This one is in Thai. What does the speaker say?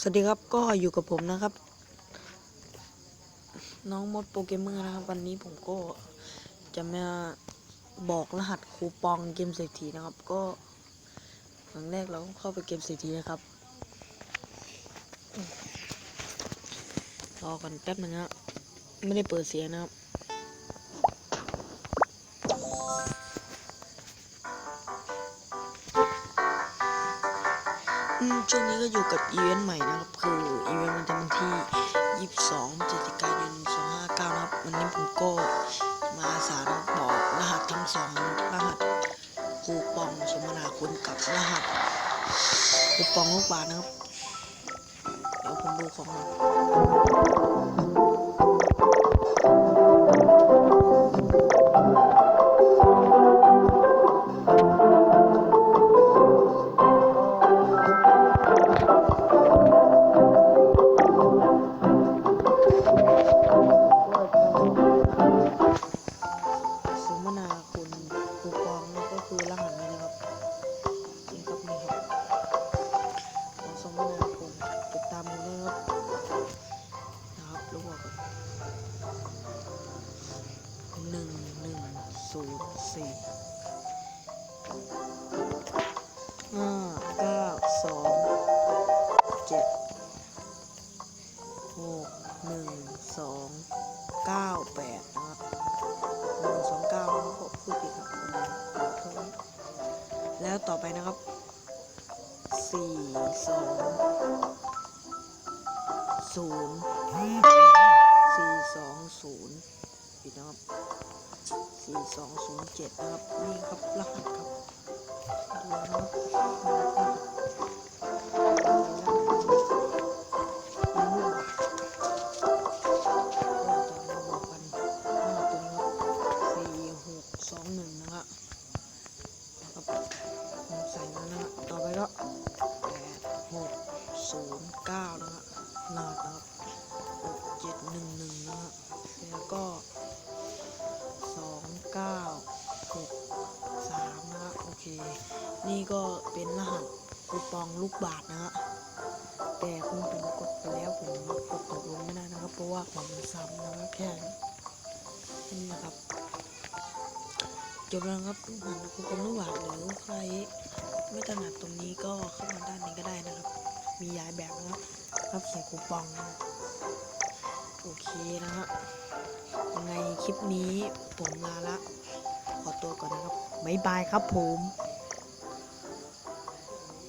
สวัสดีครับก็อยู่กับผมนะครับ น้องมดโปรแกมเมอร์นะครับ วันนี้ผมก็จะมาบอกรหัสคูปองเกมเศรษฐีนะครับ ก็ครั้งแรกเราเข้าไปเกมเศรษฐีนะครับรอกันแป๊บนึงนะไม่ได้เปิดเสียงนะครับ ช่วงนี้ก็อยู่กับอีเวนต์ใหม่นะครับ คืออีเวนต์มันจะวันที่ 22พฤศจิกายน259นะครับ วันนี้ผมก็มาสารบอกรหัสทั้งสองรหัสคูปองสมนาคุณกับรหัสคูปองลูกบาศก์นะครับ เดี๋ยวผมดูของ หนึ่งหนึ่งศูนย์สี่ห้าเก้าสองเจ็ดหกหนึ่งสองเก้าแปดนะครับหนึ่งสองเก้านะครับพูดผิดครับแล้วต่อไปนะครับสี่สองศูนย์ สี่สองศูนย์ผิดนะครับสี่สองศูนย์เจ็ดนะครับนี่ครับรหัสครับดูนะครับสี่หกสองหนึ่งนะครับนะครับผมใส่มานะฮะต่อไปก็แปดหกศูนย์เก้านะฮะรหัสนะครับ เจ็ดหนึ่งหนึ่งนะฮะแล้วก็สองเก้าหกสามนะฮะโอเค นี่ก็เป็นรหัสคูปองลูกบาทนะฮะแต่คุณผมกดไปแล้วผมกดตกลงไม่ได้นะครับ เพราะว่าความมันซ้ำนะครับแค่นี้นะครับจบแล้วครับลูกหันคูปองลูกบาทหรือใครไม่ถนัดตรงนี้ก็เข้ามาด้านนี้ก็ได้นะครับ มีหลายแบบนะครับรับใส่คูปองนะ โอเคนะฮะยังไงคลิปนี้ผมลาละ ขอตัวก่อนนะครับ บ๊ายบายครับผม